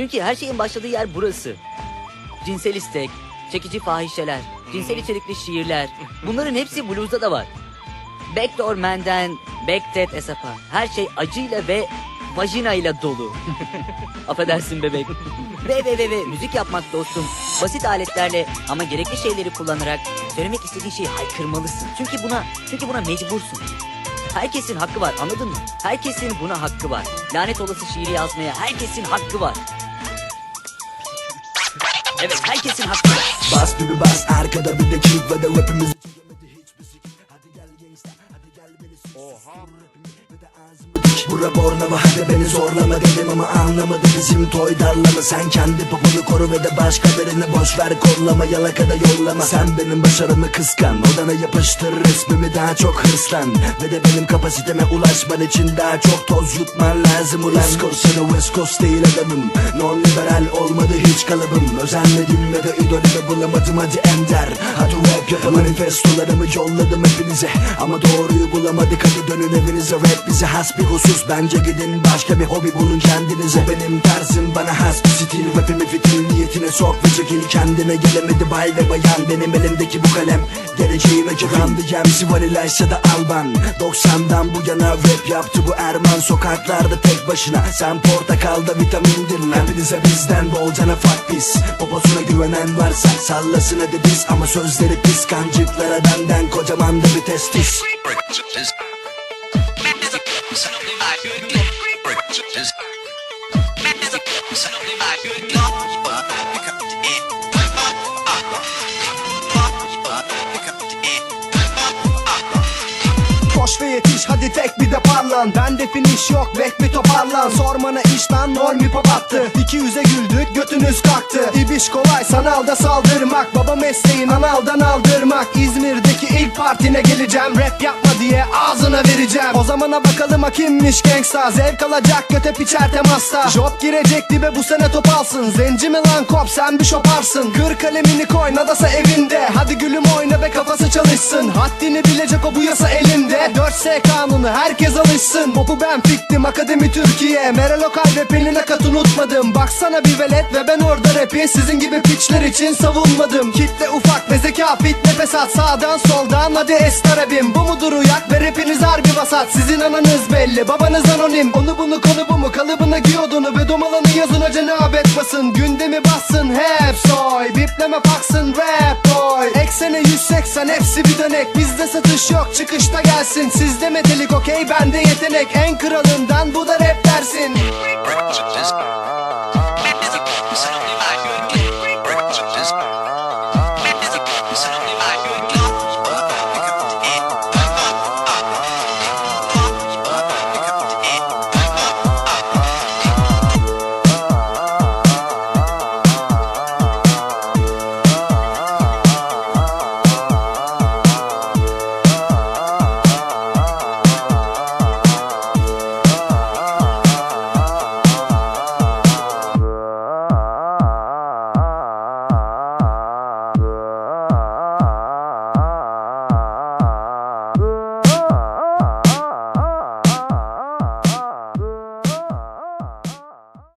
Çünkü her şeyin başladığı yer burası. Cinsel istek, çekici fahişeler, cinsel içerikli şiirler. Bunların hepsi blues'da da var. Backdoor Man'den Backdead Esap'a her şey acıyla ve vajinayla dolu. Affedersin bebek. Ve ve ve ve müzik yapmak dostum. Basit aletlerle ama gerekli şeyleri kullanarak söylemek istediğin şeyi haykırmalısın. Çünkü buna çünkü buna mecbursun. Herkesin hakkı var anladın mı? Herkesin buna hakkı var. Lanet olası şiiri yazmaya herkesin hakkı var. Evet herkesin hakkı. Bas bir bas arkada bir de kick ve de rapimiz Bura bornava hadi beni zorlama dedim ama anlamadı bizim toy darlama. Sen kendi poponu koru ve de başka birini boş ver kollama yalakada yollama. Sen benim başarımı kıskan odana yapıştır resmimi daha çok hırslan. Ve de benim kapasiteme ulaşman için daha çok toz yutman lazım ulan. East Coast ya West Coast değil adamım. Non liberal olmadı hiç kalıbım. Özenmedim ve de idolümü bulamadım hadi ender. Hadi rap yapın manifestolarımı yolladım hepinize. Ama doğruyu bulamadık hadi dönün evinize. Rap bize has bir husus bence gidin başka bir hobi bulun kendinize. Benim tarzım bana has bir stil. Rapimi fitil niyetine sok ve çekil. Kendine Gelemedi bay ve bayan. Benim elimdeki bu kalem Geleceğime kirandı MC Vanilla ya da Alban. 90'dan bu yana rap yaptı bu Erman. Sokaklarda tek başına. Sen portakalda vitamindir lan. Hepinize bizden bolcana fuck pis Poposuna güvenen varsa sallasın hadi biz. Ama sözleri pis kancıklara benden kocaman da bir testis Koş ve yetiş hadi tek bir de parlan. Bende finish yok bek bir toparlan. Sormana iş lan normi pop attı. İki yüze güldük götünüz kalktı İbiş kolay sanalda saldırmak. Baba mesleğin analdan aldırmak. İzmir'deki ilk partine geleceğim. Rap yapma diye ağzına vereceğim. O zamana bakalım ha kimmiş gangsta. Zevk alacak göte piçer temasta. Job girecek dibe bu sene top alsın. Zenci mi lan kop sen bir şoparsın. Kır kalemini koy nadasa evinde. Hadi gülüm oyna ve kafası çalışsın. Haddini bilecek o bu yasa elinde. 4S kanunu herkes alışsın. Popu ben fiktim akademi Türkiye. Meral Okay ve Pelin Akat unutmadım. Baksana bir velet ve ben orada rapi Sizin gibi piçler için savunmadım. Kitle ufak ve zeka fit nefes at Sağdan soldan hadi estarabim Bu mudur uyak? Ve rapiniz harbi vasat. Sizin ananız belli babanız anonim. Onu bunu konu bu mu kalıbına giyodunu Ve domalanı yazın acı ne basın Gündemi bassın hep soy. Bipleme paksın rap boy. Eksene 180 hepsi bir dönek. Bizde satış yok çıkışta gelsin. Sizde metalik okey bende yetenek. En kralından bu da rap dersin